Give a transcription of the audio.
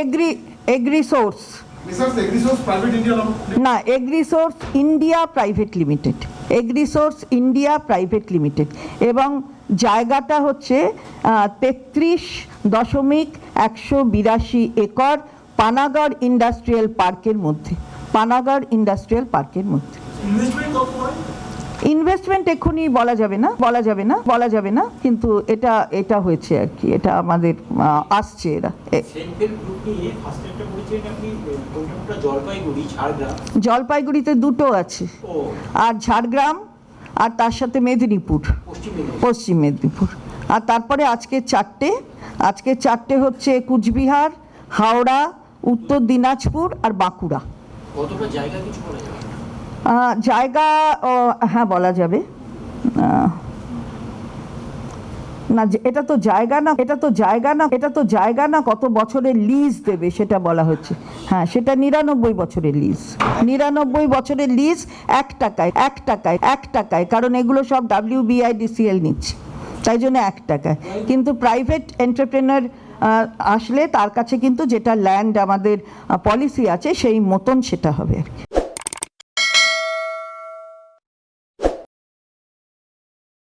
Agri Agrisource. না Agrisource India private limited Agrisource India private limited এবং জায়গাটা হচ্ছে তেত্রিশ দশমিক একশো বিরাশি একর পানাগড় ইন্ডাস্ট্রিয়াল পার্কের মধ্যে। পানাগড় ইন্ডাস্ট্রিয়াল পার্কের মধ্যে? ইনভেস্টমেন্ট এক্ষুনি বলা যাবে না বলা যাবে না বলা যাবে না কিন্তু এটা এটা হয়েছে আর কি এটা আমাদের আসছে এরা। জলপাইগুড়িতে দুটো আছে। আর ঝাড়গ্রাম আর তার সাথে মেদিনীপুর। পশ্চিম মেদিনীপুর। আর তারপরে আজকে চারটে আজকে চারটে হচ্ছে কুচবিহার হাওড়া উত্তর দিনাজপুর আর বাঁকুড়া। কতটা জায়গা কিছু বলা যাবে? আহ, জায়গা হ্যাঁ বলা যাবে। না এটা তো জায়গা না, এটা তো জায়গা না, এটা তো জায়গা না, কত বছরের লিজ দেবে, সেটা বলা হচ্ছে। হ্যাঁ সেটা নিরানব্বই বছরের লিজ নিরানব্বই বছরের লিজ এক টাকায় এক টাকায় এক টাকায়, কারণ এগুলো সব ডাব্লিউ বিআইডিসিএল নিচ্ছে। তাই জন্য এক টাকায়। কিন্তু প্রাইভেট এন্টারপ্রেনার আসলে তার কাছে কিন্তু যেটা ল্যান্ড আমাদের পলিসি আছে, সেই মতন সেটা হবে আর কি।